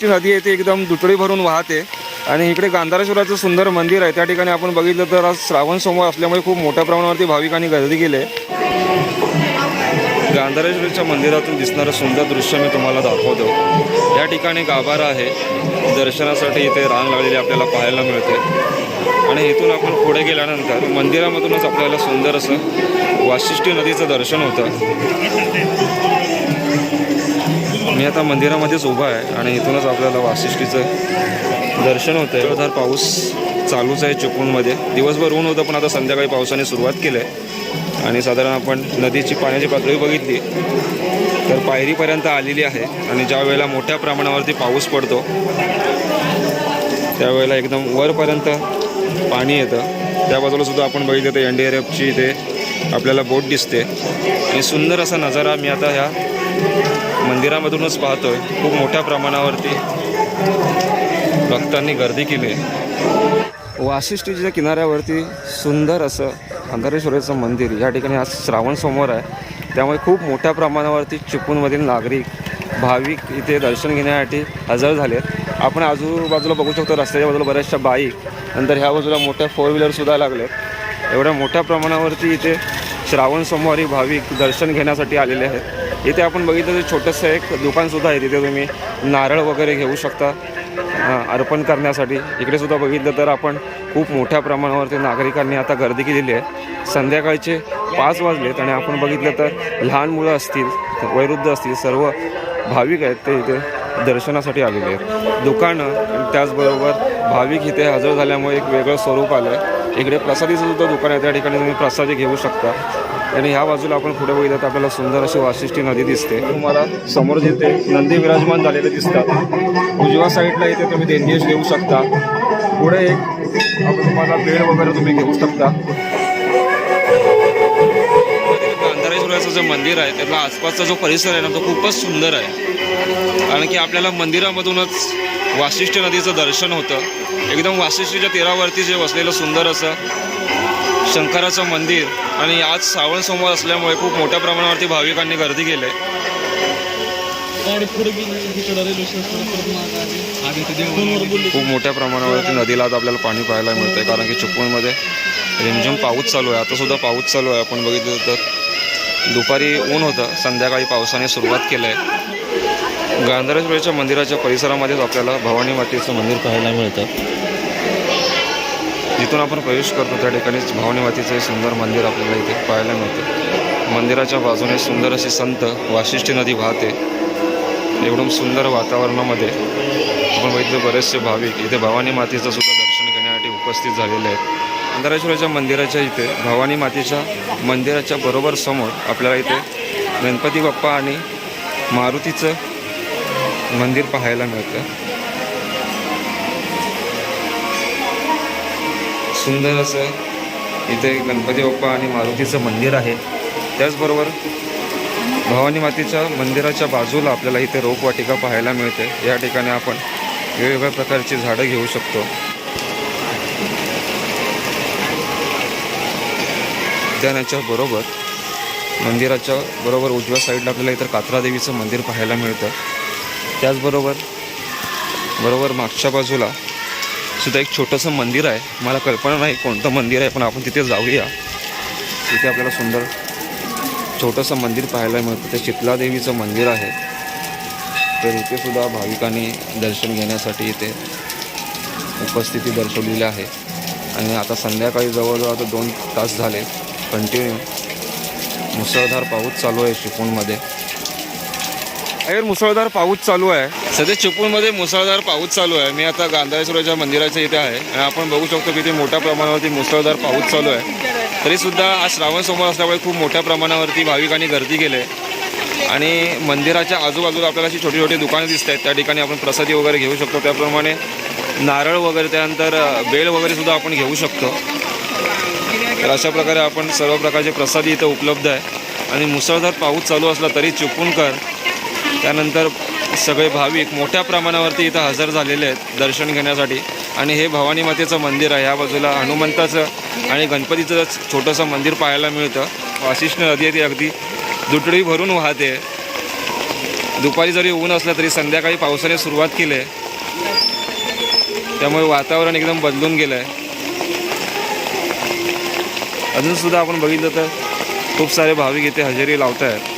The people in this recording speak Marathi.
जी नदी आहे ती एकदम दुतळी भरून वाहते. आणि इकडे गांधारेश्वराचं सुंदर मंदिर आहे. त्या ठिकाणी आपण बघितलं तर आज श्रावण सोमवार असल्यामुळे खूप मोठ्या प्रमाणावरती भाविकांनी गर्दी केली आहे गांधारेश्वरीच्या मंदिरातून दिसणारं सुंदर दृश्य मी तुम्हाला दाखवतो. या ठिकाणी गाभारा आहे. दर्शनासाठी इथे रांग लागलेली आपल्याला पाहायला मिळते. आणि इथून आपण पुढे गेल्यानंतर मंदिरामधूनच आपल्याला सुंदर असं वाशिष्ठी नदीचं दर्शन होतं. मी आता मंदिरामध्येच उभा आहे आणि इथूनच आपल्याला वासिष्ठीचं दर्शन होतं जोरदार पाऊस चालूच आहे चिपळूणमध्ये. दिवसभर ऊन होतं पण आता संध्याकाळी पावसाने सुरुवात केली आहे आणि साधारण आपण नदीची पाण्याची पातळी बघितली तर पायरीपर्यंत आलेली आहे. आणि ज्या वेळेला मोठ्या प्रमाणावरती पाऊस पडतो त्यावेळेला एकदम वरपर्यंत पाणी येतं. त्या बाजूला सुद्धा आपण बघितलं तर एन डी आर एफची इथे आपल्याला बोट दिसते. आणि सुंदर असा नजारा मी आता ह्या मंदिरामधूनच पाहतोय. खूप मोठ्या प्रमाणावरती भक्तांनी गर्दी केली आहे. वाशिष्ठीच्या किनाऱ्यावरती सुंदर असं अंधारेश्वराचं मंदिर या ठिकाणी आज श्रावण सोमवार आहे. त्यामुळे खूप मोठ्या प्रमाणावरती चिपळूणमधील नागरिक भाविक इथे दर्शन घेण्यासाठी हजर झाले आहेत. आपण आजूबाजूला बघू शकतो रस्त्याच्या बाजूला बऱ्याचशा बाईक नंतर ह्या बाजूला मोठ्या फोर व्हीलरसुद्धा लागलेत एवढ्या मोठ्या प्रमाणावरती इथे श्रावण सोमवारी भाविक दर्शन घेण्यासाठी आलेले आहेत. इथे आपण बघितलं तर छोटंसं एक दुकानसुद्धा आहे तिथे तुम्ही नारळ वगैरे घेऊ शकता अर्पण करण्यासाठी. इकडे सुद्धा बघितलं तर आपण खूप मोठ्या प्रमाणावरती नागरिकांनी आता गर्दी केलेली आहे. संध्याकाळचे पाच वाजलेत आणि आपण बघितलं तर लहान मुलं असतील वैरुद्ध असतील सर्व भाविक आहेत ते इथे दर्शनासाठी आलेले आहेत. दुकानं त्याचबरोबर भाविक इथे हजर झाल्यामुळे एक वेगळं स्वरूप आलं आहे इकडे प्रसादीचं सुद्धा दुकान आहे त्या ठिकाणी तुम्ही प्रसादी घेऊ शकता. आणि ह्या बाजूला आपण पुढे बघितलं तर आपल्याला सुंदर अशी वाशिष्ठी नदी दिसते. तुम्हाला समोर जिथे नंदी विराजमान झालेले दिसतात उजव्या साईडला इथे तुम्ही देणगेश घेऊ शकता. पुढे एक आपण तुम्हाला बेड वगैरे तुम्ही घेऊ शकता. गांधारेश्वराचं जे मंदिर आहे त्यातला आसपासचा जो परिसर आहे ना तो खूपच सुंदर आहे. कारण की आपल्याला मंदिरामधूनच वाशिष्ठी नदीचं दर्शन होतं. एकदम वाशिष्ठीच्या तीरावरती जे वसलेलं सुंदर असं शंकराचं मंदिर आणि आज श्रावण सोमवार असल्यामुळे खूप मोठ्या प्रमाणावरती भाविकांनी गर्दी केली. आहे खूप मोठ्या प्रमाणावरती नदीला आज आपल्याला पाणी पाहायला मिळतंय कारण की चिपळूणमध्ये रिमझिम पाऊस चालू आहे. आता सुद्धा पाऊस चालू आहे. आपण बघितलं तर दुपारी ऊन होतं संध्याकाळी पावसाने सुरुवात केलं आहे गांधारेश्वरीच्या मंदिराच्या परिसरामध्येच आपल्याला भवानी मातेचं मंदिर पाहायला मिळतं. जिथून आपण प्रवेश करतो. त्या ठिकाणीच भवानी मातेचं हे सुंदर मंदिर आपल्याला इथे पाहायला मिळतं. मंदिराच्या बाजूने सुंदर अशी संत वाशिष्ठी नदी वाहते. एवढं सुंदर वातावरणामध्ये आपण बघितलं बरेचसे भाविक इथे भवानी मातेचं सुद्धा दर्शन घेण्यासाठी उपस्थित झालेले आहेत. अंधारेश्वराच्या मंदिराच्या इथे भवानी मातेच्या मंदिराच्या बरोबर समोर आपल्याला इथे गणपती बाप्पा आणि मारुतीचं मंदिर पाहायला मिळतं. सुंदर असं इथे गणपती बाप्पा आणि मारुतीचं मंदिर आहे. त्याचबरोबर भवानी मातेच्या मंदिराच्या बाजूला आपल्याला इथे रोपवाटिका पाहायला मिळते. या ठिकाणी आपण वेगवेगळ्या प्रकारची झाडं घेऊ शकतो. उद्यानाच्या बरोबर मंदिराच्या बरोबर उजव्या साईडला आपल्याला इतर कात्रादेवीचं मंदिर पाहायला मिळतं. त्याचबरोबर बरोबर मागच्या बाजूला सुद्धा एक छोटंसं मंदिर आहे. मला कल्पना नाही कोणतं मंदिर आहे पण आपण तिथे जाऊया. तिथे आपल्याला सुंदर छोटंसं मंदिर पाहायला मिळतं. ते चितला देवीचं मंदिर आहे. तर इथे सुद्धा भाविकांनी दर्शन घेण्यासाठी इथे उपस्थिती दर्शवलेली आहे. आणि आता संध्याकाळी जवळजवळ आता दोन तास झाले. कंटिन्यू मुसळधार पाऊस चालू आहे चिपळूणमध्ये अगर मुसळधार पाऊस चालू आहे. सध्या चिपळूणमध्ये मुसळधार पाऊस चालू आहे. मी आता गांधारेश्वराच्या मंदिराच्या इथे आहे. आणि आपण बघू शकतो की ते मोठ्या प्रमाणावरती मुसळधार पाऊस चालू आहे. तरीसुद्धा आज श्रावण सोमवार असल्यामुळे खूप मोठ्या प्रमाणावरती भाविकांनी गर्दी केली आहे. आणि मंदिराच्या आजूबाजूला आपल्याला अशी छोटी छोटी दुकानं दिसत आहेत. त्या ठिकाणी आपण प्रसादी वगैरे घेऊ शकतो. त्याप्रमाणे नारळ वगैरे त्यानंतर बेल वगैरेसुद्धा आपण घेऊ शकतो. तर अशा प्रकारे आपण सर्व प्रकारचे प्रसादी इथं उपलब्ध आहे. आणि मुसळधार पाऊस चालू असला तरी चिपळूणकर त्यानंतर सगळे भाविक मोठ्या प्रमाणावरती इथं हजर झालेले आहेत दर्शन घेण्यासाठी. आणि हे भवानी मातेचं मंदिर आहे. या बाजूला हनुमंताचं आणि गणपतीचं छोटंसं मंदिर पाहायला मिळतं. वाशिष्ठ नदी आहे ती अगदी. दुटडी भरून वाहते. दुपारी जरी ऊन असलं तरी संध्याकाळी पावसाने सुरुवात केली आहे. त्यामुळे वातावरण एकदम बदलून गेलं आहे अजूनसुद्धा आपण बघितलं तर खूप सारे भाविक इथे हजेरी लावत आहेत